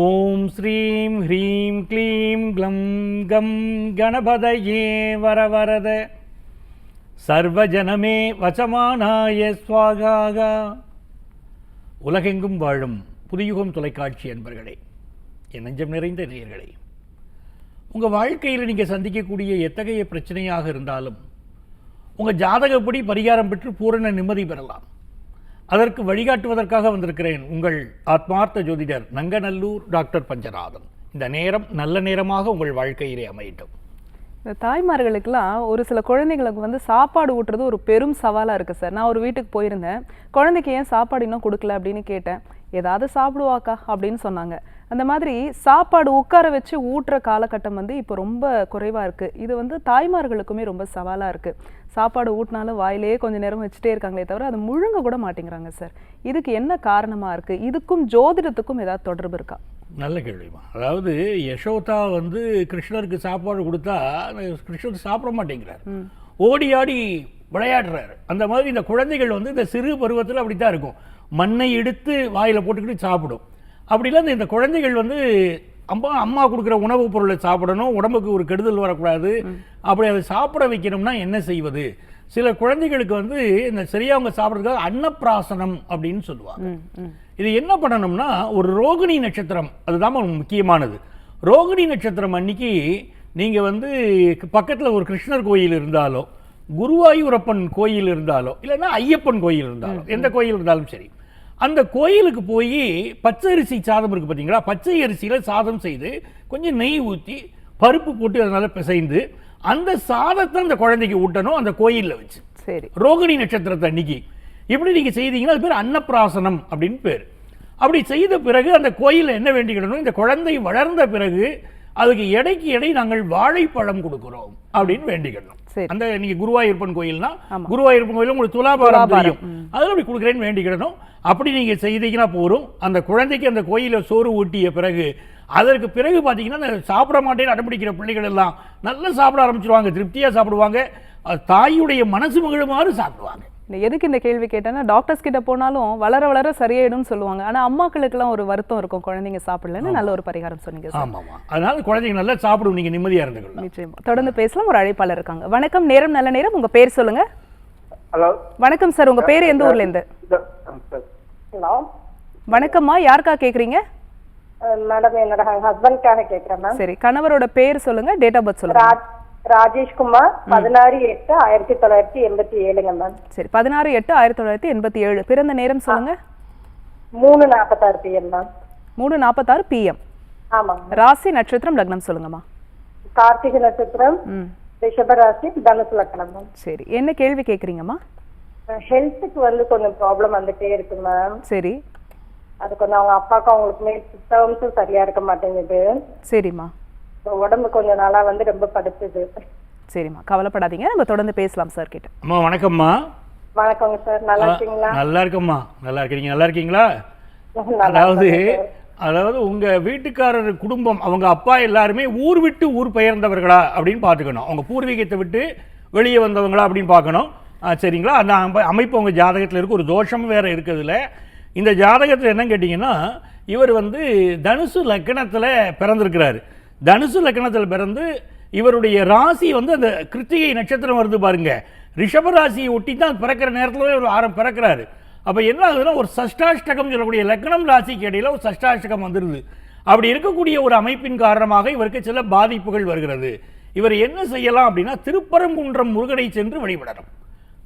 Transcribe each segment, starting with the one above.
ஓம் ஸ்ரீம் ஹ்ரீம் க்ளீம் க்ளம் கம் கணபதயே வரவரத சர்வஜனமே வசமானாய ஸ்வாகாக உலகெங்கும் வாழும் புதியுகம் தொலைக்காட்சி என்பர்களே என் நெஞ்சம் நிறைந்த நேயர்களே உங்கள் வாழ்க்கையில் நீங்கள் சந்திக்கக்கூடிய எத்தகைய பிரச்சனையாக இருந்தாலும் உங்கள் ஜாதகப்படி பரிகாரம் பெற்று பூரண நிம்மதி பெறலாம். அதற்கு வழிகாட்டுவதற்காக வந்திருக்கிறேன் உங்கள் ஆத்மார்த்த ஜோதிடர் நங்கநல்லூர் டாக்டர் பஞ்சநாதன். இந்த நேரம் நல்ல நேரமாக உங்கள் வாழ்க்கையிலே அமையட்டும். இந்த தாய்மார்களுக்கெல்லாம் ஒரு சில குழந்தைங்களுக்கு வந்து சாப்பாடு ஊட்டுறது ஒரு பெரும் சவாலாக இருக்குது சார். நான் ஒரு வீட்டுக்கு போயிருந்தேன். குழந்தைக்கு ஏன் சாப்பாடு இன்னும் கொடுக்கல அப்படின்னு கேட்டேன். ஏதாவது சாப்பிடுவாக்கா அப்படின்னு சொன்னாங்க. அந்த மாதிரி சாப்பாடு உட்கார வச்சு ஊட்டுற காலகட்டம் வந்து இப்போ ரொம்ப குறைவாக இருக்குது இது வந்து தாய்மார்களுக்குமே ரொம்ப சவாலாக இருக்குது சாப்பாடு ஊட்டினாலும் வாயிலே கொஞ்ச நேரம் வச்சுட்டே இருக்காங்களே தவிர அது முழுங்க கூட மாட்டேங்கிறாங்க சார். இதுக்கு என்ன காரணமாக இருக்குது இதுக்கும் ஜோதிடத்துக்கும் ஏதாவது தொடர்பு இருக்கா? நல்ல கேள்விமா அதாவது யசோதா வந்து கிருஷ்ணருக்கு சாப்பாடு கொடுத்தா கிருஷ்ணர் சாப்பிட மாட்டேங்கிறார். ஓடி ஆடி விளையாடுறாரு. அந்த மாதிரி இந்த குழந்தைகள் வந்து இந்த சிறு பருவத்தில் அப்படி தான் இருக்கும். மண்ணை எடுத்து வாயில் போட்டுக்கிட்டு சாப்பிடும். அப்படிலாம் இந்த- இந்த குழந்தைகள் வந்து அம்மா அம்மா கொடுக்குற உணவுப் பொருளை சாப்பிடணும் உடம்புக்கு ஒரு கெடுதல் வரக்கூடாது. அப்படி அதை சாப்பிட வைக்கணும்னா என்ன செய்வது? சில குழந்தைகளுக்கு வந்து இந்த சரியா அவங்க சாப்பிட்றதுக்காக அன்னப்பிராசனம் அப்படின்னு சொல்லுவாங்க. இது என்ன பண்ணணும்னா ஒரு ரோகிணி நட்சத்திரம் அதுதான் முக்கியமானது. ரோகிணி நட்சத்திரம் அன்னைக்கு நீங்கள் வந்து பக்கத்தில் ஒரு கிருஷ்ணர் கோயில் இருந்தாலோ குருவாயூரப்பன் கோயில் இருந்தாலோ இல்லைன்னா ஐயப்பன் கோயில் இருந்தாலும் எந்த கோயில் இருந்தாலும் சரி. அந்த கோயிலுக்கு போய் பச்சை அரிசி சாதம் இருக்குது பார்த்தீங்களா பச்சை அரிசியில் சாதம் செய்து கொஞ்சம் நெய் ஊற்றி பருப்பு போட்டு அதனால பிசைந்து அந்த சாதத்தை அந்த குழந்தைக்கு ஊட்டணும் அந்த கோயிலில் வச்சு. சரி. ரோகிணி நட்சத்திரத்தை அன்னைக்கு. இப்படி நீங்க செய்தீங்கன்னா அது பேர் அன்னப்பிராசனம் அப்படின்னு பேர். அப்படி செய்த பிறகு அந்த கோயிலில் என்ன வேண்டிக்கிடணும்? இந்த குழந்தை வளர்ந்த பிறகு அதுக்கு எடைக்கு எடை நாங்கள் வாழைப்பழம் கொடுக்கிறோம் அப்படின்னு வேண்டிக்கிடணும். அந்த நீங்க குருவாயூர்ப்பன் கோயில்னா. குருவாயூர்ப்பன் கோயில் உங்களுக்கு துலாபாரம் தெரியும். அதில் அப்படி கொடுக்குறேன்னு வேண்டிக்கிடணும் அப்படி நீங்க செய்தீங்கன்னா போதும். அந்த குழந்தைக்கு அந்த கோயில சோறு ஊட்டிய பிறகு அதற்கு பிறகு பார்த்தீங்கன்னா அந்த சாப்பிட மாட்டேன்னு அடம்பிடிக்கிற பிள்ளைகள் எல்லாம் நல்லா சாப்பிட ஆரம்பிச்சிருவாங்க திருப்தியா சாப்பிடுவாங்க. தாயுடைய மனசு மகிழுமாறு சாப்பிடுவாங்க. எதுக்கு இந்த கேள்வி கேட்டேன்னா டாக்டர்ஸ் கிட்ட போனாலும் வளர வளர சரியாயிடும்னு சொல்லுவாங்க. ஆனா அம்மாக்களுக்கெல்லாம் ஒரு வருத்தம் இருக்கும். குழந்தைங்க சாப்பிடலன்னு நல்ல ஒரு பரிகாரம் சொன்னீங்க சார். ஆமாமா அதனால குழந்தைங்க நல்லா சாப்பிடும். நீங்க நிம்மதியா இருந்துக்கலாம் நிச்சயமா. தொடர்ந்து பேசலாம். ஒரு அழைப்பாளர் இருக்காங்க. வணக்கம். நேரம் நல்ல நேரம். உங்க பேர் சொல்லுங்க. ஹலோ. வணக்கம் சார். உங்க பேர் எந்த ஊர்ல இருந்து? வணக்கம்மா. யாருக்கா கேக்குறீங்க? மேடம் என்னோட ஹஸ்பண்ட்காக கேட்குறேன் மேம். சரி. கணவரோட பேர் சொல்லுங்க. டேட் ஆஃப் பர்த் சொல்லுங்க. ராஜேஷ்குமார் பதினாறு எட்டு ஆயிரத்தி தொள்ளாயிரத்தி எண்பத்தி ஏழுங்க மேம். சரி பதினாறு எட்டு ஆயிரத்தி தொள்ளாயிரத்தி எண்பத்தி ஏழு. பிறந்த நேரம் சொல்லுங்க. மூணு நாற்பத்தாறு பிஎம் மேம். மூணு நாற்பத்தாறு பிஎம் ஆமாங்க ராசி நட்சத்திரம் லக்னம் சொல்லுங்கம்மா. கார்த்திகை நட்சத்திரம் ம். ரிஷபராசி தனுசு லக்கணம் மேம். சரி என்ன கேள்வி கேக்குறீங்கம்மா? ஹெல்த்துக்கு வந்து கொஞ்சம் ப்ராப்ளம் வந்துட்டே இருக்கு மேம். சரி. அது கொஞ்சம் அவங்க அப்பாவுக்கும் அவங்களுக்குமே சிஸ்டம்ஸும் சரியா இருக்க மாட்டேங்குது. சரிம்மா. உடம்பு கொஞ்ச நாளா வந்து ரொம்ப படுத்துது. சரிம்மா கவலைப்படாதீங்க. நம்ம தொடர்ந்து பேசலாம் சார் கிட்ட. அம்மா வணக்கம்மா. வணக்கங்க சார். நல்லா இருக்கீங்களா? நல்லா இருக்கம்மா. நல்லா இருக்கீங்க. நல்லா இருக்கீங்களா? அதாவது. அதாவது உங்க வீட்டுக்காரர் குடும்பம் அவங்க அப்பா எல்லாருமே ஊர் விட்டு ஊர் பெயர்ந்தவர்களா அப்படின்னு பார்த்துக்கணும். அவங்க பூர்வீகத்தை விட்டு வெளியே வந்தவங்களா அப்படின்னு பார்க்கணும். சரிங்களா? அந்த அம்ப- அமைப்பு உங்க ஜாதகத்தில் இருக்கு. ஒரு தோஷம் வேற இருக்குதுல. இந்த ஜாதகத்தில் என்ன கேட்டிங்கன்னா இவர் வந்து தனுசு லக்கணத்தில் பிறந்திருக்கிறாரு. தனுசு லக்கணத்தில் பிறந்து இவருடைய ராசி வந்து அந்த கிருத்திகை நட்சத்திரம் வருது பாருங்க. ரிஷப ராசியை ஒட்டி தான் பிறக்கிற நேரத்தில் இவர் ஆரம் பிறக்கிறாரு. அப்போ என்ன ஆகுதுன்னா ஒரு சஷ்டாஷ்டகம் சொல்லக்கூடிய லக்னம் ராசிக்கு இடையில் ஒரு சஷ்டாஷ்டகம் வந்துடுது அப்படி இருக்கக்கூடிய ஒரு அமைப்பின் காரணமாக இவருக்கு சில பாதிப்புகள் வருகிறது. இவர் என்ன செய்யலாம் அப்படின்னா திருப்பரங்குன்றம் முருகனை சென்று வழிபடணும்.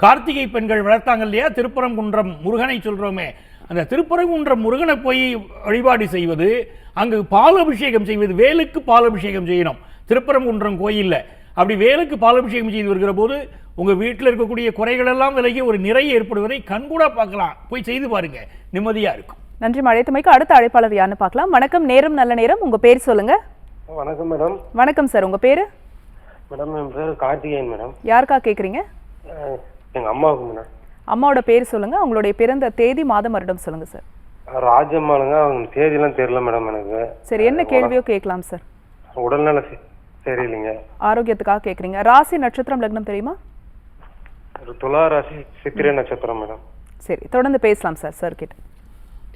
கார்த்திகை பெண்கள் வளர்த்தாங்க இல்லையா? திருப்பரங்குன்றம் முருகனை சொல்கிறோமே அந்த திருப்பரங்குன்றம் முருகனை போய் வழிபாடு செய்வது அங்கு பால் அபிஷேகம் செய்வது வேலுக்கு பால் அபிஷேகம் செய்யணும். திருப்பரங்குன்றம் கோயில்ல. அப்படி வேலுக்கு பால் அபிஷேகம் செய்து வருகிற போது உங்க வீட்டில் இருக்கக்கூடிய குறைகள் எல்லாம் விலகி ஒரு நிறை ஏற்படுவதை கண்கூடா பார்க்கலாம். போய் செய்து பாருங்க. நிம்மதியா இருக்கும். நன்றி அழைத்தமைக்கு அடுத்த அழைப்பாளர் யாருன்னு பார்க்கலாம். வணக்கம் நேரம் நல்ல நேரம். உங்க பேர் சொல்லுங்க. வணக்கம் மேடம். வணக்கம் சார். உங்க பேரு? மேடம் என் பேர் கார்த்திகேயன் மேடம். யாருக்கா கேட்குறீங்க அஹ் எங்க அம்மாவுக்கு மேடம். அம்மாவோட பேர் சொல்லுங்க. அவங்களுடைய பிறந்த தேதி மாதம் வருடம் சொல்லுங்க சார். ராஜம்மாளுங்க அவங்க தேதியெல்லாம் தெரியல மேடம் எனக்கு. சரி என்ன கேள்வியோ கேட்கலாம் சார். உடல்நல சரி- சரியில்லைங்க. ஆரோக்கியத்துக்காக கேட்குறீங்க. ராசி நட்சத்திரம் லக்னம் தெரியுமா? ஒரு துலா ராசி சித்திரை நட்சத்திரம் மேடம். சரி தொடர்ந்து பேசலாம் சார் சார் கிட்ட.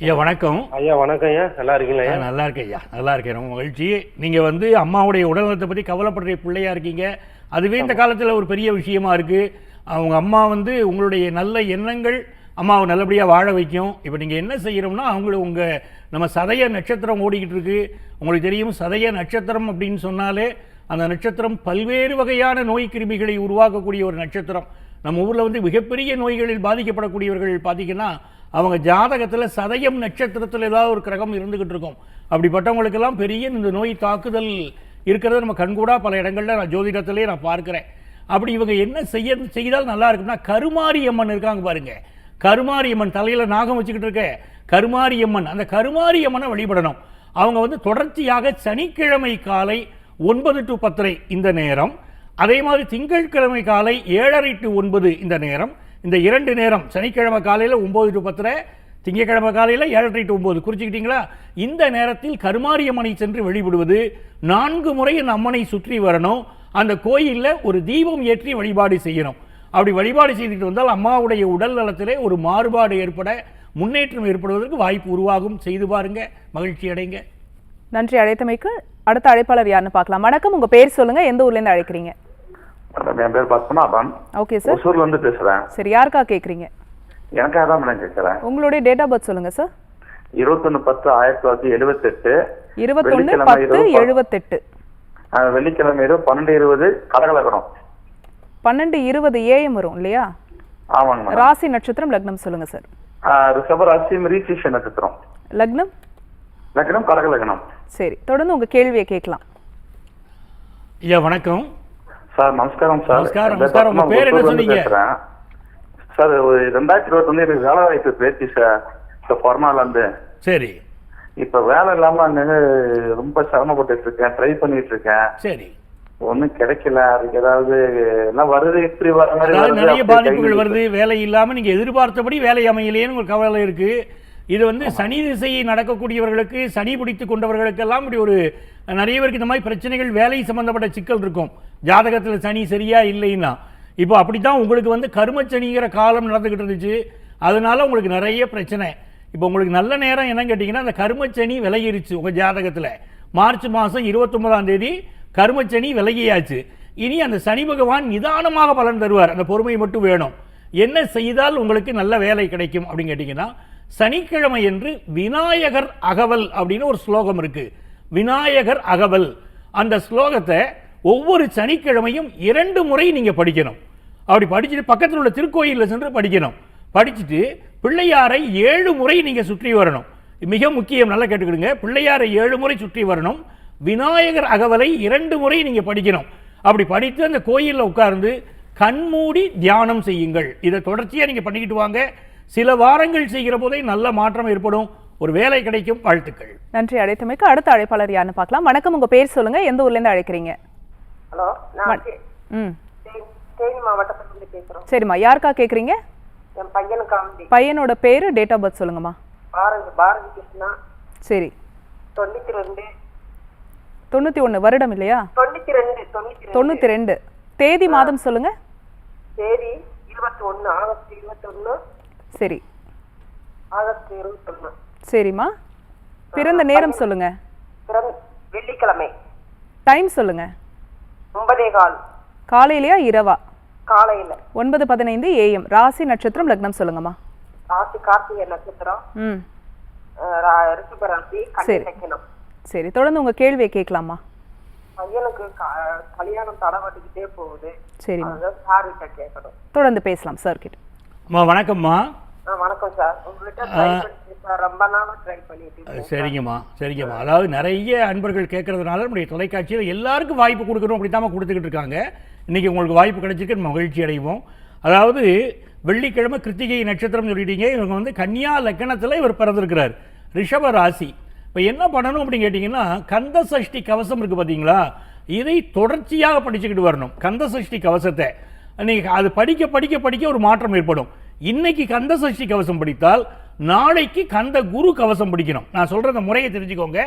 ஐயா வணக்கம். ஐயா வணக்கம் ஐயா. நல்லா இருக்கீங்களா ஐயா? நல்லா இருக்கேன் ஐயா. நல்லா இருக்கேன். ரொம்ப மகிழ்ச்சி. நீங்கள் வந்து அம்மாவுடைய உடல்நலத்தை பற்றி கவலைப்படுற பிள்ளையா இருக்கீங்க. அதுவே இந்த காலத்தில் ஒரு பெரிய விஷயமா இருக்கு. அவங்க அம்மா வந்து உங்களுடைய நல்ல எண்ணங்கள் அம்மாவை நல்லபடியாக வாழ வைக்கும். இப்போ நீங்கள் என்ன செய்கிறோம்னா அவங்களுக்கு உங்கள் நம்ம சதய நட்சத்திரம் ஓடிக்கிட்டு இருக்கு. உங்களுக்கு தெரியும் சதய நட்சத்திரம் அப்படின்னு சொன்னாலே அந்த நட்சத்திரம் பல்வேறு வகையான நோய் கிருமிகளை உருவாக்கக்கூடிய ஒரு நட்சத்திரம். நம்ம ஊரில் வந்து மிகப்பெரிய நோய்களில் பாதிக்கப்படக்கூடியவர்கள் பார்த்திங்கன்னா அவங்க ஜாதகத்தில் சதயம் நட்சத்திரத்தில் ஏதாவது ஒரு கிரகம் இருந்துக்கிட்டு இருக்கும். அப்படிப்பட்டவங்களுக்கெல்லாம் பெரிய இந்த நோய் தாக்குதல் இருக்கிறத நம்ம கண்கூடா பல இடங்களில் நான் ஜோதிடத்திலே நான் பார்க்குறேன். அப்படி இவங்க என்ன செய்ய செய்தால் நல்லா இருக்கும்னா கருமாரி அம்மன் இருக்காங்க பாருங்கள் கருமாரி அம்மன் நாகம் வச்சுக்கிட்டு இருக்க கருமாரியம்மன் அந்த கருமாரி அம்மனை வழிபடணும். அவங்க வந்து தொடர்ச்சியாக சனிக்கிழமை காலை ஒன்பது டு பத்தரை இந்த நேரம். அதே மாதிரி திங்கட்கிழமை காலை ஏழரை டு ஒன்பது இந்த நேரம். இந்த இரண்டு நேரம் சனிக்கிழமை காலையில் ஒம்பது டு பத்தரை திங்கக்கிழமை காலையில் ஏழரை டு ஒம்பது குறிச்சிக்கிட்டீங்களா இந்த நேரத்தில் கருமாரியம்மனை சென்று வழிபடுவது நான்கு முறை அந்த அம்மனை சுற்றி வரணும். அந்த கோயிலில் ஒரு தீபம் ஏற்றி வழிபாடு செய்யணும். அப்படி வழிபாடு செய்துட்டு வந்தால் அம்மாவுடைய உடல் நலத்திலே ஒரு மாறுபாடு ஏற்பட முன்னேற்றம் ஏற்படுவதற்கு வாய்ப்பு உருவாகும். செய்து பாருங்க. மகிழ்ச்சி அடைங்க. நன்றி அழைத்தமைக்கு. அடுத்த அழைப்பாளர் யாருன்னு பார்க்கலாம். வணக்கம். உங்க பேர் சொல்லுங்க. எந்த ஊர்ல இருந்து அழைக்கிறீங்க என் பேர் பத்மநாபன். Okay sir. ஒசூர்ல இருந்து பேசுறேன். சரி யாருக்கா கேட்குறீங்க? எனக்காக தான் மேடம் கேட்கறேன். உங்களுடைய டேட் ஆஃப் பர்த் சொல்லுங்க சார் இருபத்தொன்னு பத்து ஆயிரத்தி தொள்ளாயிரத்தி எழுபத்தெட்டு இருபத்தொன்னு பத்து எழுபத்தெட்டு வெள்ளிக்கிழமை பன்னெண்டு இருபது கடகலகணம் பன்னெண்டு இருபது ஏஎம் வரும் இல்லையா? ஆமாங்க ராசி நட்சத்திரம் லக்னம் சொல்லுங்க சார். அஹ், ரிஷபராசி ரீசிஷ நட்சத்திரம். லக்னம்? லக்னம் கடகலகணம் சரி தொடர்ந்து உங்க கேள்வியை கேட்கலாம். ஐயா வணக்கம். சார் நமஸ்காரம் சார். நமஸ்காரம், பேர் நமஸ்காரம். உங்க பத்மா, பேர் என்ன சொன்னீங்க? சார் ஒரு ரெண்டாயிரத்தி இருபத்தொன்னு எனக்கு வேலை வாய்ப்பு பேச்சு சார். இந்த கொரோனால இருந்து சரி. இப்ப வேலை இல்லாம ரொம்ப சிரமப்பட்டுட்டு இருக்கேன். ட்ரை பண்ணிட்டு இருக்கேன். சரி. ஒண்ணும் கிடைக்கல. அதுக்கு ஏதாவது எல்லாம் வருது இப்படி வர மாதிரி நிறைய பாதிப்புகள் வருது வேலை இல்லாம நீங்க எதிர்பார்த்தபடி வேலை அமையலையேன்னு ஒரு கவலை இருக்கு. இது வந்து சனி திசையை நடக்கக்கூடியவர்களுக்கு சனி பிடித்து கொண்டவர்களுக்கெல்லாம் இப்படி ஒரு நிறைய பேருக்கு இந்த மாதிரி பிரச்சனைகள் வேலை சம்பந்தப்பட்ட சிக்கல் இருக்கும். ஜாதகத்துல சனி சரியா இல்லைன்னா. இப்போ அப்படித்தான் உங்களுக்கு வந்து கருமச்சனிங்கிற காலம் நடந்துகிட்டு இருந்துச்சு. அதனால உங்களுக்கு நிறைய பிரச்சனை. இப்போ உங்களுக்கு நல்ல நேரம் என்னன்னு கேட்டிங்கன்னா அந்த கருமச்சனி விலகிருச்சு உங்க ஜாதகத்துல. மார்ச் மாதம் இருபத்தொன்பதாம் தேதி கருமச்சனி விலகியாச்சு. இனி அந்த சனி பகவான் நிதானமாக பலன் தருவார். அந்த பொறுமை மட்டும் வேணும். என்ன செய்தால் உங்களுக்கு நல்ல வேலை கிடைக்கும் அப்படின்னு கேட்டிங்கன்னா சனிக்கிழமை என்று விநாயகர் அகவல் அப்படின்னு ஒரு ஸ்லோகம் இருக்கு. விநாயகர் அகவல். அந்த ஸ்லோகத்தை ஒவ்வொரு சனிக்கிழமையும் இரண்டு முறை நீங்கள் படிக்கணும். அப்படி படிச்சுட்டு பக்கத்தில் உள்ள திருக்கோயிலில் சென்று படிக்கணும். படிச்சுட்டு பிள்ளையாரை ஏழு முறை நீங்கள் சுற்றி வரணும். மிக முக்கியம் நல்லா கேட்டுக்கிடுங்க. பிள்ளையாரை ஏழு முறை சுற்றி வரணும். விநாயகர் அகவலை இரண்டு முறை நீங்க படிக்கணும். அப்படி படித்து அந்த கோயிலில் உட்கார்ந்து கண்மூடி தியானம் செய்யுங்கள். இதை தொடர்ச்சியா நீங்க பண்ணிக்கிட்டு வாங்க. சில வாரங்கள் செய்கிற போதே நல்ல மாற்றம் ஏற்படும். ஒரு வேலை கிடைக்கும். வாழ்த்துக்கள். நன்றி. அழைத்தமைக்கு அடுத்த அழைப்பாளர் யாருன்னு பார்க்கலாம். வணக்கம். உங்க பேர் சொல்லுங்க. எந்த ஊர்ல இருந்து அழைக்கிறீங்க? ஹலோ நான் தே- ம். தேனி மாவட்டத்திலிருந்து பேசுறோம். சரிம்மா. யாருக்கா கேட்குறீங்க என் பையனுக்கு அவந்தி பையனோட பேரு டேட் ஆஃப் பர்த் சொல்லுங்கம்மா. பாரதி பாரதி கிருஷ்ணா. சரி. தொண்ணூத்தி ரெண்டு தொண்ணூத்தி ஒண்ணு வருடம் இல்லையா? தொண்ணூத்தி ரெண்டு தொண்ணூத்தி தேதி மாதம் சொல்லுங்க. தேதி இருபத்தி ஒண்ணு ஆகஸ்ட் இருபத்தி ஒண்ணு சரி. ஆகஸ்ட் இருபத்தி ஒண்ணு சரிம்மா பிறந்த நேரம் சொல்லுங்க. வெள்ளிக்கிழமை. டைம் சொல்லுங்க. ஒன்பதே கால். காலையிலயா இரவா? காலையில. ஒன்பது பதினைந்து ஏஎம் ராசி நட்சத்திரம் லக்னம் சொல்லுங்கம்மா. ராசி கார்த்திகை நட்சத்திரம். ம். ரிஷப ராசி சரி. சரி தொடர்ந்து உங்க கேள்வியை கேட்கலாமா? பையனுக்கு க- கல்யாணம் தடவட்டுக்கிட்டே போகுது. சரிம்மா அதான் சார்கிட்ட கேட்கணும். தொடர்ந்து பேசலாம் சார் கிட்ட. அம்மா வணக்கம்மா. வணக்கம் சார் சார் ரொம்ப நாளா ட்ரை பண்ணிட்டு சரிங்கம்மா சரிங்கம்மா. அதாவது நிறைய அன்பர்கள் கேட்கறதுனால நம்முடைய தொலைக்காட்சியில் எல்லாருக்கும் வாய்ப்பு கொடுக்கணும் அப்படி தான் கொடுத்துக்கிட்டு இருக்காங்க. இன்னைக்கு உங்களுக்கு வாய்ப்பு கிடைச்சிருக்கு மகிழ்ச்சி அடைவோம். அதாவது வெள்ளிக்கிழமை கிருத்திகை நட்சத்திரம் சொல்லிட்டீங்க. இவங்க வந்து கன்னியா லக்கணத்தில் இவர் பிறந்திருக்கிறார். ரிஷப ராசி. இப்போ என்ன பண்ணணும் அப்படின்னு கேட்டிங்கன்னா கந்த சஷ்டி கவசம் இருக்குது பார்த்தீங்களா இதை தொடர்ச்சியாக படிச்சுக்கிட்டு வரணும். கந்த சஷ்டி கவசத்தை. நீங்கள் அது படிக்க படிக்க படிக்க ஒரு மாற்றம் ஏற்படும். இன்னைக்கு கந்த சஷ்டி கவசம் படித்தால் நாளைக்கு கந்த குரு கவசம் படிக்கணும். நான் சொல்கிற அந்த முறையை தெரிஞ்சுக்கோங்க.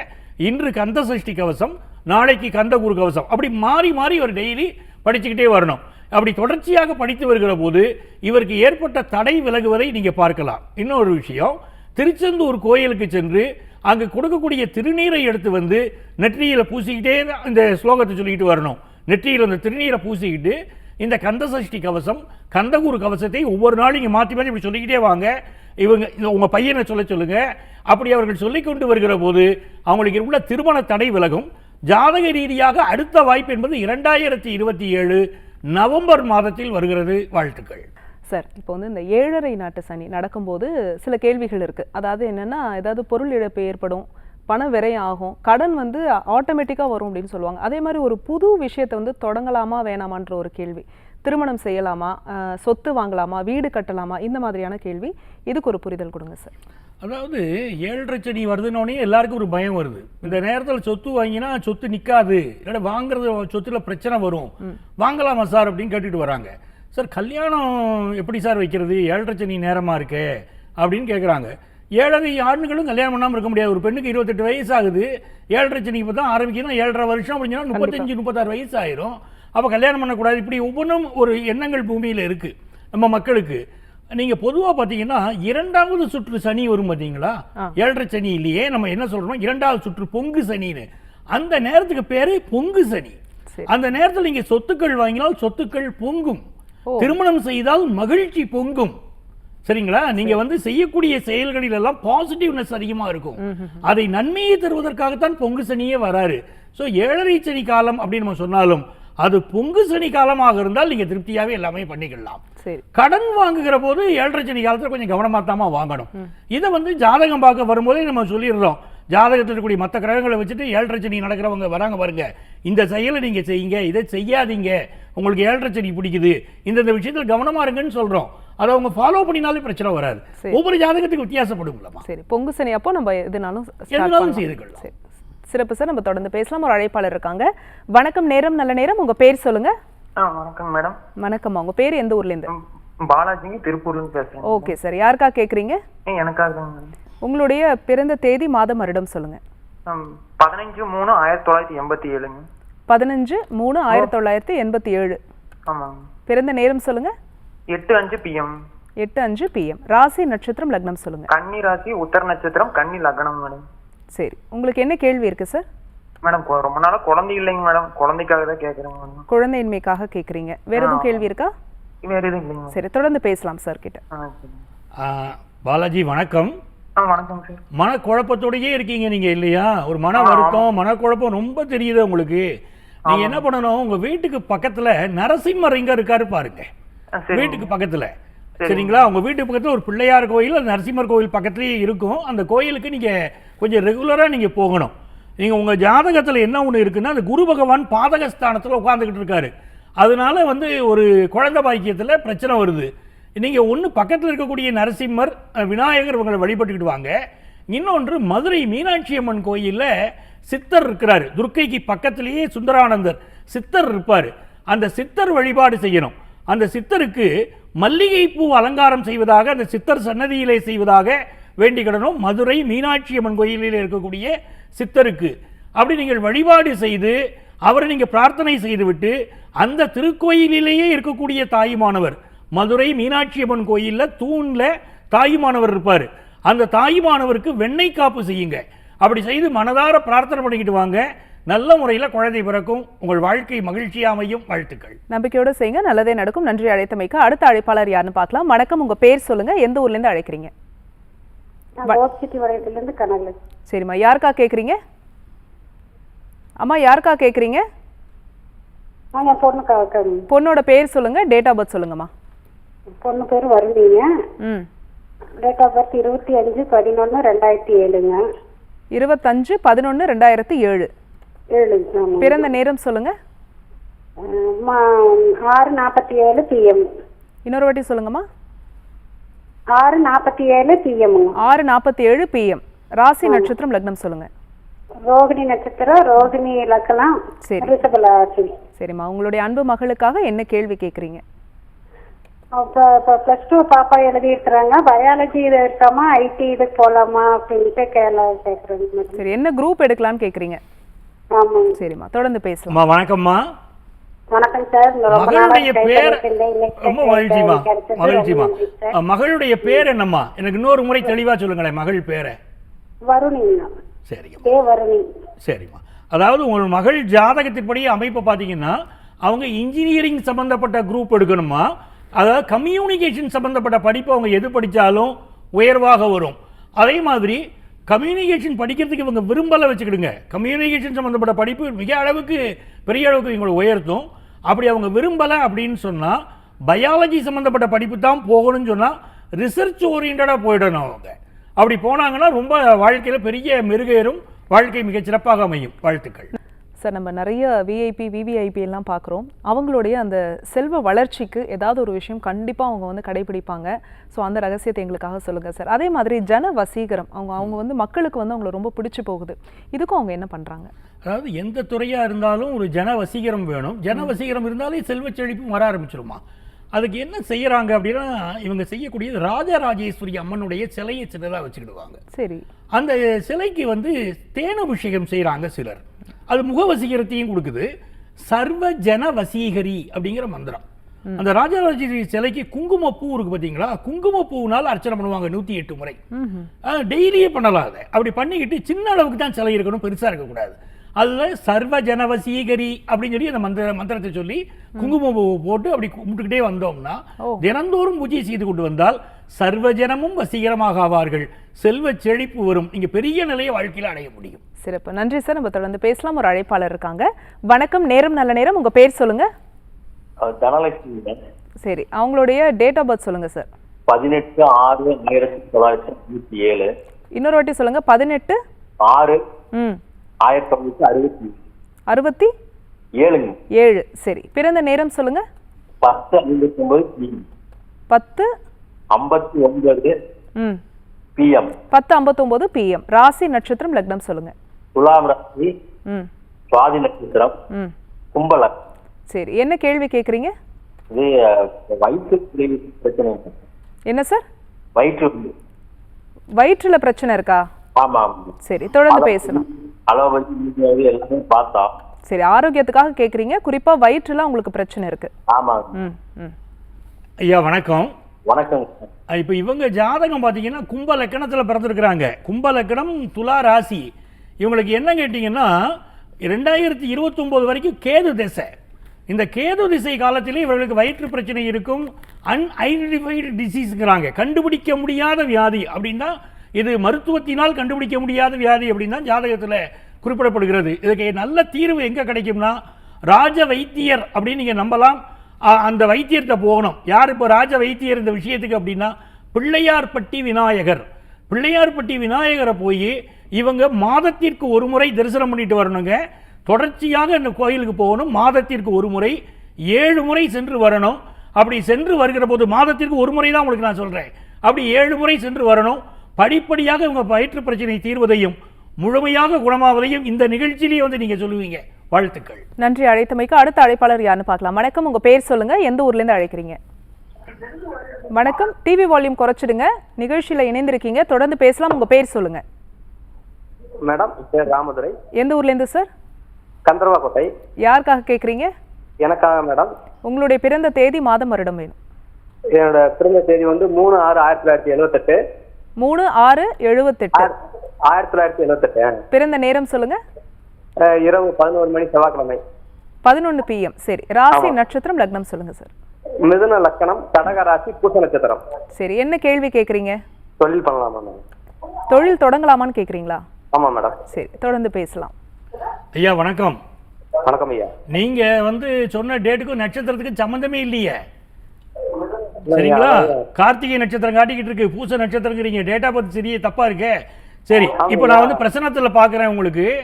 இன்று கந்த சஷ்டி கவசம் நாளைக்கு கந்த குரு கவசம். அப்படி மாறி மாறி ஒரு டெய்லி படிச்சுக்கிட்டே வரணும். அப்படி தொடர்ச்சியாக படித்து வருகிற போது இவருக்கு ஏற்பட்ட தடை விலகுவதை நீங்கள் பார்க்கலாம். இன்னொரு விஷயம் திருச்செந்தூர் கோயிலுக்கு சென்று அங்கு கொடுக்கக்கூடிய திருநீரை எடுத்து வந்து நெற்றியில் பூசிக்கிட்டே தான் இந்த ஸ்லோகத்தை சொல்லிக்கிட்டு வரணும். நெற்றியில் அந்த திருநீரை பூசிக்கிட்டு இந்த கந்த சஷ்டி கவசம் கந்தகுரு கவசத்தை ஒவ்வொரு நாளும் இங்கே மாற்றி மாற்றி இப்படி சொல்லிக்கிட்டே வாங்க. இவங்க உங்கள் பையனை சொல்ல சொல்லுங்க. அப்படி அவர்கள் சொல்லி கொண்டு வருகிற போது அவங்களுக்கு உள்ள திருமண தடை விலகும். ஜாதக ரீதியாக அடுத்த வாய்ப்பு என்பது இரண்டாயிரத்தி இருபத்தி ஏழு நவம்பர் மாதத்தில் வருகிறது. வாழ்த்துக்கள். சார் இப்போ வந்து இந்த ஏழரை நாட்டு சனி நடக்கும்போது சில கேள்விகள் இருக்கு. அதாவது என்னன்னா ஏதாவது பொருள் இழப்பு ஏற்படும் பண விரயம் ஆகும் கடன் வந்து ஆட்டோமேட்டிக்காக வரும் அப்படின்னு சொல்லுவாங்க. அதே மாதிரி ஒரு புது விஷயத்தை வந்து தொடங்கலாமா வேணாமான்ற ஒரு கேள்வி. திருமணம் செய்யலாமா சொத்து வாங்கலாமா வீடு கட்டலாமா இந்த மாதிரியான கேள்வி. இதுக்கு ஒரு புரிதல் கொடுங்க சார். அதாவது ஏழரை சனி வருதுன்னொடனே எல்லாருக்கும் ஒரு பயம் வருது. இந்த நேரத்தில் சொத்து வாங்கினா சொத்து நிற்காது இல்லைன்னா வாங்குறது சொத்துல பிரச்சனை வரும். வாங்கலாமா சார் அப்படின்னு கேட்டுட்டு வராங்க. சார் கல்யாணம் எப்படி சார் வைக்கிறது? ஏழரை சனி நேரமாக இருக்கே? அப்படின்னு கேட்குறாங்க ஏழரை ஆண்டுகளும் கல்யாணம் பண்ணாமல் இருக்க முடியாது. ஒரு பெண்ணுக்கு இருபத்தெட்டு வயசு ஆகுது ஏழரை சனிக்கு தான் ஆரம்பிக்கணும் ஏழரை வருஷம் அப்படின்னா முப்பத்தஞ்சு முப்பத்தாறு வயசு ஆயிரும் அப்போ கல்யாணம் பண்ணக்கூடாது. இப்படி ஒவ்வொன்றும் ஒரு எண்ணங்கள் பூமியில் இருக்குது நம்ம மக்களுக்கு. நீங்க பொதுவா பாத்தீங்கன்னா இரண்டாவது சுற்று சனி வரும் பாத்தீங்களா? ஆ. ஏழரை சனி இல்லையே. நம்ம என்ன சொல்றோம்? இரண்டாவது சுற்று பொங்கு சனின்னு. அந்த நேரத்துக்கு பேரு பொங்கு சனி. அந்த நேரத்தில் நீங்க சொத்துக்கள் வாங்கினால் சொத்துக்கள் பொங்கும். திருமணம் செய்தால் மகிழ்ச்சி பொங்கும். சரிங்களா? நீங்க வந்து செய்யக்கூடிய செயல்களில் எல்லாம் பாசிட்டிவ்னஸ் அதிகமா இருக்கும். அதை நன்மையை தருவதற்காகத்தான் பொங்கு சனியே வராரு. சோ ஏழரை சனி காலம் அப்படின்னு நம்ம சொன்னாலும் அது பொங்கு சனி காலமாக இருந்தால் நீங்க திருப்தியாவே எல்லாமே பண்ணிக்கலாம். கடன் வாங்குகிற போது ஏழரை சனி காலத்துல கொஞ்சம் கவனமாத்தாம வாங்கணும். இதை வந்து ஜாதகம் பார்க்க வரும்போதே நம்ம சொல்லிடுறோம். ஜாதகத்தில் இருக்கக்கூடிய மற்ற கிரகங்களை வச்சுட்டு ஏழரை சனி நடக்கிறவங்க வராங்க பாருங்க. இந்த செயலை நீங்க செய்யுங்க இதை செய்யாதீங்க. உங்களுக்கு ஏழரை சனி பிடிக்குது. இந்தந்த விஷயத்தில் கவனமா இருங்கன்னு சொல்றோம். அதை அவங்க ஃபாலோ பண்ணினாலே பிரச்சனை வராது. ஒவ்வொரு ஜாதகத்துக்கு வித்தியாசப்படுங்களா சரி பொங்கு சனி அப்போ நம்ம எதுனாலும் எதுனாலும். சரி. சிறப்பு சார் நம்ம தொடர்ந்து பேசலாம். ஒரு அழைப்பாளர் இருக்காங்க. வணக்கம் நேரம் நல்ல நேரம். உங்க பேர் சொல்லுங்க. வணக்கம் மேடம். வணக்கம் உங்க பேர் எந்த ஊர்ல இருந்து? ம், பாலாஜிங்க திருப்பூர்ல இருந்து பேசுறேன். ஓகே சார் யாருக்கா கேக்குறீங்க? எனக்காக உங்களுடைய பிறந்த தேதி மாதம் வருடம் சொல்லுங்க. ம், பதினஞ்சு மூணு ஆயிரத்தி தொள்ளாயிரத்தி எண்பத்தி ஏழுங்க. பதினஞ்சு மூணு ஆயிரத்தி தொள்ளாயிரத்தி எண்பத்தி ஏழு. ஆமாங்க. பிறந்த நேரம் சொல்லுங்க. எட்டு அஞ்சு பிஎம் எட்டு அஞ்சு பிஎம் ராசி நட்சத்திரம் லக்னம் சொல்லுங்க. கன்னி ராசி உத்தர நட்சத்திரம் கன்னி லக்னம் மேடம். சரி. உங்களுக்கு என்ன கேள்வி இருக்கு சார் மேடம் ரொம்ப நாளா குழந்தை இல்லைங்க மேடம். குழந்தைக்காக தான் கேட்குறேங்க மேடம். குழந்தையின்மைக்காக கேக்குறீங்க வேற எதுவும் கேள்வி இருக்கா? வேற எதுவும் இல்லைங்க சரி தொடர்ந்து பேசலாம் சார் கிட்ட. ஆ சரி. ஆ, பாலாஜி வணக்கம். மனக்குழப்பத்தோடயே இருக்கீங்க நீங்க இல்லையா? ஒரு மன வருத்தம் மனக்குழப்பம் ரொம்ப தெரியுது உங்களுக்கு. நீங்க என்ன பண்ணணும்? உங்க வீட்டுக்கு பக்கத்துல நரசிம்மர் எங்க இருக்காரு பாருங்க. வீட்டுக்கு பக்கத்துல. சரிங்களா? உங்க வீட்டுக்கு பக்கத்துல ஒரு பிள்ளையார் கோயில் அந்த நரசிம்மர் கோயில் பக்கத்துலயே இருக்கும். அந்த கோயிலுக்கு நீங்க கொஞ்சம் ரெகுலரா நீங்க போகணும். நீங்க உங்க ஜாதகத்துல என்ன ஒண்ணு இருக்குன்னா அந்த குரு பகவான் பாதகஸ்தானத்துல உட்கார்ந்துகிட்டு இருக்காரு. அதனால வந்து ஒரு குழந்தை பாக்கியத்துல பிரச்சனை வருது. நீங்கள் ஒன்று பக்கத்தில் இருக்கக்கூடிய நரசிம்மர் விநாயகர் இவங்களை வழிபட்டுக்கிட்டு வாங்க இன்னொன்று மதுரை மீனாட்சி அம்மன் கோயிலில் சித்தர் இருக்கிறார். துர்க்கைக்கு பக்கத்திலேயே சுந்தரானந்தர் சித்தர் இருப்பார். அந்த சித்தர் வழிபாடு செய்யணும். அந்த சித்தருக்கு மல்லிகைப்பூ அலங்காரம் செய்வதாக அந்த சித்தர் சன்னதியிலே செய்வதாக வேண்டிக்கிடணும். மதுரை மீனாட்சி அம்மன் கோயிலில் இருக்கக்கூடிய சித்தருக்கு. அப்படி நீங்கள் வழிபாடு செய்து அவரை நீங்கள் பிரார்த்தனை செய்துவிட்டு அந்த திருக்கோயிலிலேயே இருக்கக்கூடிய தாயுமானவர் மதுரை மீனாட்சி அம்மன் கோயில்ல தூண்ல தாயுமானவர் இருப்பார். அந்த தாயுமானவருக்கு வெண்ணெய் காப்பு செய்யுங்க. அப்படி செய்து மனதார பிரார்த்தனை பண்ணிக்கிட்டு வாங்க. நல்ல முறையில் குழந்தை பிறக்கும். உங்கள் வாழ்க்கை மகிழ்ச்சியா அமையும். வாழ்த்துக்கள். நம்பிக்கையோட செய்யுங்க. நல்லதே நடக்கும். நன்றி அழைத்தமைக்கு அடுத்த அழைப்பாளர் யாருன்னு பார்க்கலாம். வணக்கம். உங்க பேர் சொல்லுங்க. எந்த ஊர்ல இருந்து அழைக்கிறீங்க சரிம்மா. யாருக்கா கேக்குறீங்க? அம்மா யாருக்கா பொண்ணுக்கு பொண்ணோட பேர் சொல்லுங்க. டேட் ஆஃப் பர்த் சொல்லுங்கம்மா. பொண்ணு பேர் வருவீங்க ம். டேட் ஆஃப் பர்த் இருபத்தி அஞ்சு பதினொன்று ரெண்டாயிரத்தி ஏழுங்க. இருபத்தஞ்சு பதினொன்று ரெண்டாயிரத்தி ஏழு. ஏழுங்க பிறந்த நேரம் சொல்லுங்க. ஆறு நாற்பத்தி ஏழு பிஎம் இன்னொரு வாட்டி சொல்லுங்கம்மா. ஆறு நாற்பத்தி ஏழு பிஎம்ங்க ஆறு நாற்பத்தி ஏழு பிஎம் ராசி நட்சத்திரம் லக்னம் சொல்லுங்க. ரோகிணி நட்சத்திரம் ரோகிணி லக்கணம் சரி. சரிம்மா உங்களுடைய அன்பு மகளுக்காக என்ன கேள்வி கேட்குறீங்க இப்போ இப்போ ப்ளஸ் டூ பாப்பா எழுதி இருக்கிறாங்க பயாலஜி இது இருக்காமா ஐடி இது போலாமா? அப்படின்ட்டு கேள்வி கேட்குறேங்க சரி என்ன குரூப் எடுக்கலாம்னு கேட்குறீங்க ஆமாங்க சரிம்மா தொடர்ந்து பேசலாம். அம்மா வணக்கம்மா. வணக்கம் சார். ரொம்ப மகளுடைய பேர் ரொம்ப. மகிழ்ச்சிமா. மகிழ்ச்சிமா மகளுடைய பேர் என்னம்மா? எனக்கு இன்னொரு முறை தெளிவா சொல்லுங்களேன் மகள் பேரை. வருணிங்க சரிங்க வருணி. சரிம்மா. அதாவது உங்கள் மகள் ஜாதகத்தின்படி அமைப்பை பார்த்தீங்கன்னா அவங்க இன்ஜினியரிங் சம்பந்தப்பட்ட குரூப் எடுக்கணுமா அதாவது கம்யூனிகேஷன் சம்மந்தப்பட்ட படிப்பு அவங்க எது படித்தாலும் உயர்வாக வரும். அதே மாதிரி கம்யூனிகேஷன் படிக்கிறதுக்கு இவங்க விரும்பலை வச்சுக்கிடுங்க. கம்யூனிகேஷன் சம்மந்தப்பட்ட படிப்பு மிக அளவுக்கு பெரிய அளவுக்கு இவங்களை உயர்த்தும். அப்படி அவங்க விரும்பலை அப்படின்னு சொன்னால் பயாலஜி சம்மந்தப்பட்ட படிப்பு தான் போகணும்னு சொன்னால் ரிசர்ச் ஓரியண்டடாக போயிடணும் அவங்க. அப்படி போனாங்கன்னா ரொம்ப வாழ்க்கையில் பெரிய மெருகேறும் வாழ்க்கை மிகச்சிறப்பாக அமையும். வாழ்த்துக்கள். சார் நம்ம நிறைய விஐபி விவிஐபி எல்லாம் பார்க்குறோம். அவங்களுடைய அந்த செல்வ வளர்ச்சிக்கு ஏதாவது ஒரு விஷயம் கண்டிப்பாக அவங்க வந்து கடைபிடிப்பாங்க. ஸோ அந்த ரகசியத்தை எங்களுக்காக சொல்லுங்கள் சார் அதே மாதிரி ஜன வசீகரம் அவங்க அவங்க வந்து மக்களுக்கு வந்து அவங்கள ரொம்ப பிடிச்சு போகுது. இதுக்கும் அவங்க என்ன பண்ணுறாங்க அதாவது எந்த துறையாக இருந்தாலும் ஒரு ஜன வசீகரம் வேணும். ஜன வசீகரம் இருந்தாலே செல்வச் செழிப்பும் வர ஆரம்பிச்சிருமா? அதுக்கு என்ன செய்யறாங்க அப்படின்னா இவங்க செய்யக்கூடியது ராஜராஜேஸ்வரி அம்மனுடைய சிலையை சின்னதாக வச்சுக்கிடுவாங்க. சரி. அந்த சிலைக்கு வந்து தேனபிஷேகம் செய்கிறாங்க சிலர். அது முக வசீகரத்தையும் கொடுக்குது. சர்வ ஜன வசீகரி அப்படிங்கிற மந்திரம். அந்த ராஜராஜேஸ்வரி சிலைக்கு குங்குமப்பூ இருக்கு பார்த்தீங்களா குங்குமப்பூனால அர்ச்சனை பண்ணுவாங்க நூற்றி எட்டு முறை. டெய்லியே பண்ணலாம் அதை. அப்படி பண்ணிக்கிட்டு சின்ன அளவுக்கு தான் சிலை இருக்கணும் பெருசாக இருக்கக்கூடாது. அதில் சர்வ ஜனவசீகரி அப்படின்னு சொல்லி அந்த மந்திர மந்திரத்தை சொல்லி குங்குமம் பூ போட்டு அப்படி கும்பிட்டுக்கிட்டே வந்தோம்னா தினந்தோறும் பூஜை செய்து கொண்டு வந்தால் சர்வ ஜனமும் வசீகரமாக ஆவார்கள். செல்வ செழிப்பு வரும். நீங்க பெரிய நிலையை வாழ்க்கையில் அடைய முடியும். சிறப்பு. நன்றி சார். நம்ம தொடர்ந்து பேசலாம். ஒரு அழைப்பாளர் இருக்காங்க. வணக்கம். நேரம் நல்ல நேரம். உங்கள் பேர் சொல்லுங்க. தனலட்சுமி சரி. அவங்களுடைய டேட் ஆஃப் பர்த் சொல்லுங்க சார் பதினெட்டு ஆறு ஆயிரத்தி தொள்ளாயிரத்தி தொண்ணூத்தி ஏழு. இன்னொரு வாட்டி சொல்லுங்க. பதினெட்டு? ஆறு. ம். ஆயிரத்தி தொள்ளாயிரத்தி அறுபத்தி அறுபத்தி ஏழுங்க. ஏழு. சரி. பிறந்த நேரம் சொல்லுங்க. பத்து ஐம்பத்தி ஒன்பது பத்து ஐம்பத்தி ஒன்பது ம் பிஎம் பத்து ஐம்பத்தொம்போது பிஎம் ராசி நட்சத்திரம் லக்னம் சொல்லுங்க. துலாம் ராசி ம். சுவாதி நட்சத்திரம் ம். கும்பலம் சரி. என்ன கேள்வி கேட்குறீங்க? இது வயிற்று பிரச்சனை என்ன சார்? வயிற்று வயிற்றுல பிரச்சனை இருக்கா? ஆமா சரி. தொடர்ந்து பேசலாம் அளவதி எல்லாமே பார்த்தோம் சரி ஆரோக்கியத்துக்காக கேட்குறீங்க குறிப்பா வயிற்றுல உங்களுக்கு பிரச்சனை இருக்கு. ஆமா. ம் ம். ஐயா வணக்கம். வணக்கம் இப்போ இவங்க ஜாதகம் பார்த்தீங்கன்னா கும்ப லக்கணத்தில் பிறந்திருக்கிறாங்க. கும்ப லக்கணம் துலா ராசி. இவங்களுக்கு என்ன கேட்டிங்கன்னா ரெண்டாயிரத்தி இருபத்தொம்போது வரைக்கும் கேது திசை. இந்த கேது திசை காலத்திலே இவர்களுக்கு வயிற்று பிரச்சனை இருக்கும். அன்ஐடென்டிஃபைடு டிசீஸ்ங்கிறாங்க கண்டுபிடிக்க முடியாத வியாதி அப்படின்னா இது மருத்துவத்தினால் கண்டுபிடிக்க முடியாத வியாதி அப்படின்னு தான் ஜாதகத்தில் குறிப்பிடப்படுகிறது. இதுக்கு நல்ல தீர்வு எங்கே கிடைக்கும்னா ராஜ வைத்தியர் அப்படின்னு நீங்கள் நம்பலாம். அந்த வைத்தியர்கிட்ட போகணும். யார் இப்போ ராஜ வைத்தியர் இந்த விஷயத்துக்கு அப்படின்னா பிள்ளையார்பட்டி விநாயகர். பிள்ளையார்பட்டி விநாயகரை போய் இவங்க மாதத்திற்கு ஒரு முறை தரிசனம் பண்ணிட்டு வரணுங்க. தொடர்ச்சியாக இந்த கோயிலுக்கு போகணும். மாதத்திற்கு ஒரு முறை ஏழு முறை சென்று வரணும். அப்படி சென்று வருகிற போது மாதத்திற்கு ஒரு முறை தான் உங்களுக்கு நான் சொல்கிறேன் அப்படி ஏழு முறை சென்று வரணும். படிப்படியாக இவங்க வயிற்று பிரச்சனை தீர்வதையும் முழுமையாக குணமாவதையும் இந்த நிகழ்ச்சியிலேயே வந்து நீங்கள் சொல்லுவீங்க. வாழ்த்துக்கள். நன்றி அழைத்தமைக்கு அடுத்த அழைப்பாளர் யாருன்னு பார்க்கலாம். வணக்கம் உங்க பேர் சொல்லுங்க. எந்த ஊர்ல இருந்து அழைக்கிறீங்க? வணக்கம். டிவி வால்யூம் குறைச்சிடுங்க. நிகழ்ச்சியில இணைந்திருக்கீங்க. தொடர்ந்து பேசலாம். உங்க பேர் சொல்லுங்க. மேடம் பேர் ராமதுரை. எந்த ஊர்ல இருந்து சார்? கந்தர்வாக்கோட்டை யாருக்காக கேட்குறீங்க? எனக்காக மேடம். உங்களுடைய பிறந்த தேதி மாதம் வருடம் வேணும். என்னோட பிறந்த தேதி வந்து மூணு ஆறு ஆயிரத்தி தொள்ளாயிரத்தி எழுவத்தெட்டு. மூணு ஆறு எழுபத்தெட்டு ஆயிரத்தி தொள்ளாயிரத்தி எழுவத்தெட்டு. பிறந்த நேரம் சொல்லுங்க. இரவு பதினோரு மணி செவ்வாய்க்கிழமை. பதினொன்று பிஎம் சரி. ராசி நட்சத்திரம் லக்னம் சொல்லுங்க சார் மிதுன லக்கணம் கடக ராசி பூச நட்சத்திரம். சரி. என்ன கேள்வி கேட்குறீங்க தொழில் பண்ணலாமா மேடம்? தொழில் தொடங்கலாமான்னு கேட்குறீங்களா ஆமா மேடம். சரி. தொடர்ந்து பேசலாம். ஐயா வணக்கம். வணக்கம் ஐயா. நீங்க வந்து சொன்ன டேட்டுக்கும் நட்சத்திரத்துக்கு சம்பந்தமே இல்லையே. சரிங்களா? கார்த்திகை நட்சத்திரம் காட்டிக்கிட்டு இருக்கு. பூச நட்சத்திரங்கிறீங்க. டேட்டா பத்தி சரியே தப்பா இருக்கே. சரி இப்போ நான் வந்து பிரசனத்துல பார்க்குறேன் உங்களுக்கு.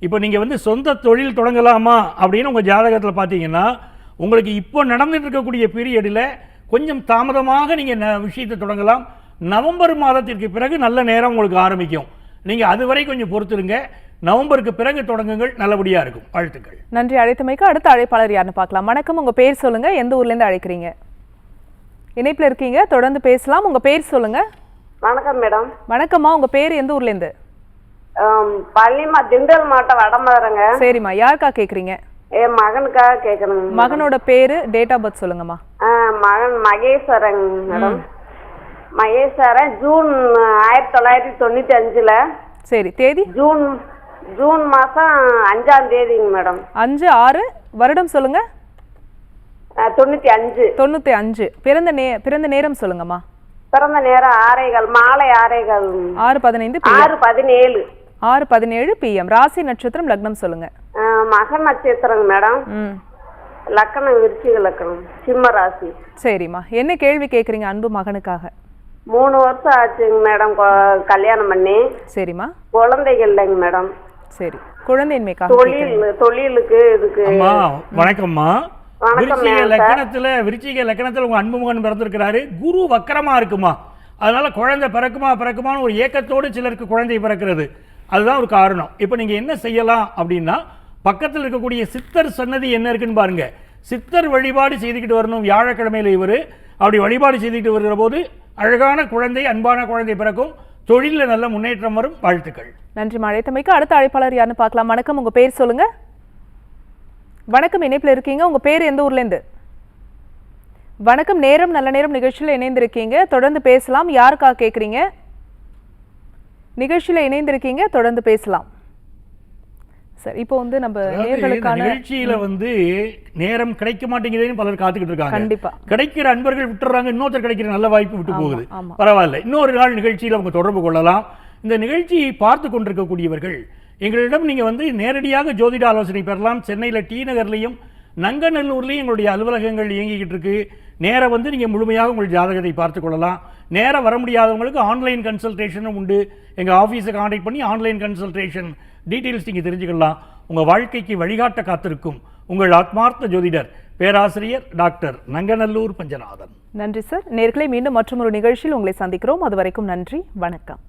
இப்போ நீங்க வந்து சொந்த தொழில் தொடங்கலாமா அப்படின்னு உங்க ஜாதகத்துல பார்த்தீங்கன்னா உங்களுக்கு இப்போ நடந்துட்டு இருக்கக்கூடிய பீரியடில் கொஞ்சம் தாமதமாக நீங்க ந- விஷயத்தை தொடங்கலாம். நவம்பர் மாதத்திற்கு பிறகு நல்ல நேரம் உங்களுக்கு ஆரம்பிக்கும். நீங்க அதுவரை கொஞ்சம் பொறுத்துருங்க. நவம்பருக்கு பிறகு தொடங்குங்கள். நல்லபடியா இருக்கும். வாழ்த்துக்கள். நன்றி. அழைத்தமைக்கு அடுத்த அழைப்பாளர் யாருன்னு பார்க்கலாம். வணக்கம். உங்க பேர் சொல்லுங்க. எந்த ஊர்ல இருந்து அழைக்கிறீங்க? இணைப்புல இருக்கீங்க. தொடர்ந்து பேசலாம். உங்க பேர் சொல்லுங்க. வணக்கம் மேடம். வணக்கம்மா. உங்க பேர் எந்த ஊர்ல இருந்து? பள்ளிமா திண்டல் மாவட்டம் வடமதுரங்க சரிம்மா. யாருக்கா கேக்குறீங்க? என் மகனுக்காக கேட்கணுங்க மகனோட பேரு டேட் ஆஃப் பர்த் சொல்லுங்கம்மா. மகன் மகேஸ்வரன் மேடம். மகேஸ்வரன் ஜூன் ஆயிரத்தி தொள்ளாயிரத்தி தொண்ணூத்தி அஞ்சுல. சரி தேதி? ஜூன் ஜூன் மாசம் அஞ்சாம் தேதிங்க மேடம். அஞ்சு ஆறு. வருடம் சொல்லுங்க. அஹ், தொண்ணூத்தி அஞ்சு. தொண்ணூத்தி அஞ்சு. பிறந்த நே பிறந்த நேரம் சொல்லுங்கம்மா. பிறந்த நேரம் ஆறேகால் மாலை ஆறேகால் ஆறு பதினைந்து PM. ஆறு பதினேழு. ஆறு பதினேழு பிஎம் ராசி நட்சத்திரம் லக்னம் சொல்லுங்க. அஹ், மகன் நட்சத்திரங்க மேடம். லக்கணம் விருச்சிக லக்கணம் சிம்ம ராசி. சரிம்மா. என்ன கேள்வி கேக்குறீங்க அன்பு மகனுக்காக? மூணு வருஷம் ஆச்சுங்க மேடம் கல்யாணம் பண்ணி. சரிம்மா. குழந்தைகள் இல்லைங்க மேடம். சரி. குழந்தையின்மைக்காக. தொழில் தொழிலுக்கு இதுக்கு அம்மா வணக்கம்மா. வணக்கம் விருச்சிக. லக்கணத்துல விருச்சிக லக்கணத்துல உங்க அன்பு மகன் பிறந்திருக்கிறாரு. குரு வக்கரமா இருக்குமா? அதனால குழந்தை பிறக்குமா பிறக்குமான்னு ஒரு ஏக்கத்தோடு சிலருக்கு குழந்தை பிறக்கிறது. அதுதான் ஒரு காரணம். இப்போ நீங்க என்ன செய்யலாம் அப்படின்னா பக்கத்தில் இருக்கக்கூடிய சித்தர் சன்னதி என்ன இருக்குன்னு பாருங்க. சித்தர் வழிபாடு செய்துக்கிட்டு வரணும். வியாழக்கிழமையில இவர் அப்படி வழிபாடு செய்துக்கிட்டு வருகிற போது அழகான குழந்தை அன்பான குழந்தை பிறக்கும். தொழிலில் நல்ல முன்னேற்றம் வரும். வாழ்த்துக்கள். நன்றி அழைத்தமைக்கு அடுத்த அழைப்பாளர் யாருன்னு பார்க்கலாம். வணக்கம். உங்க பேர் சொல்லுங்க. வணக்கம் இணைப்புல இருக்கீங்க. உங்க பேர் எந்த ஊர்ல இருந்து வணக்கம் நேரம் நல்ல நேரம் நிகழ்ச்சியில் இணைந்திருக்கீங்க. தொடர்ந்து பேசலாம். யாருக்காக கேக்குறீங்க நிகழ்ச்சியில் இணைந்திருக்கீங்க. தொடர்ந்து பேசலாம். சரி இப்போ வந்து நம்ம நேர்களுக்கான நிகழ்ச்சியில வந்து நேரம் கிடைக்க மாட்டேங்குதுன்னு பலர் காத்துக்கிட்டு இருக்காங்க. கண்டிப்பா. கிடைக்கிற அன்பர்கள் விட்டுறாங்க. இன்னொருத்தர் கிடைக்கிற நல்ல வாய்ப்பு விட்டு போகுது. பரவாயில்ல. இன்னொரு நாள் நிகழ்ச்சியில அவங்க தொடர்பு கொள்ளலாம். இந்த நிகழ்ச்சியை பார்த்து கொண்டிருக்கக்கூடியவர்கள் எங்களிடம் நீங்கள் வந்து நேரடியாக ஜோதிட ஆலோசனை பெறலாம். சென்னையில் டி நகர்லையும் நங்கநல்லூர்லேயும் எங்களுடைய அலுவலகங்கள் இயங்கிக்கிட்டு இருக்கு. நேரம் வந்து நீங்கள் முழுமையாக உங்கள் ஜாதகத்தை பார்த்துக்கொள்ளலாம் நேரம் வர முடியாதவங்களுக்கு ஆன்லைன் கன்சல்டேஷனும் உண்டு. எங்கள் ஆஃபீஸை காண்டாக்ட் பண்ணி ஆன்லைன் கன்சல்டேஷன் டீட்டெயில்ஸ் நீங்கள் தெரிஞ்சுக்கலாம். உங்கள் வாழ்க்கைக்கு வழிகாட்ட காத்திருக்கும் உங்கள் ஆத்மார்த்த ஜோதிடர் பேராசிரியர் டாக்டர் நங்கநல்லூர் பஞ்சநாதன். நன்றி சார். நேர்களை மீண்டும் மற்றொரு நிகழ்ச்சியில் உங்களை சந்திக்கிறோம். அது வரைக்கும் நன்றி வணக்கம்.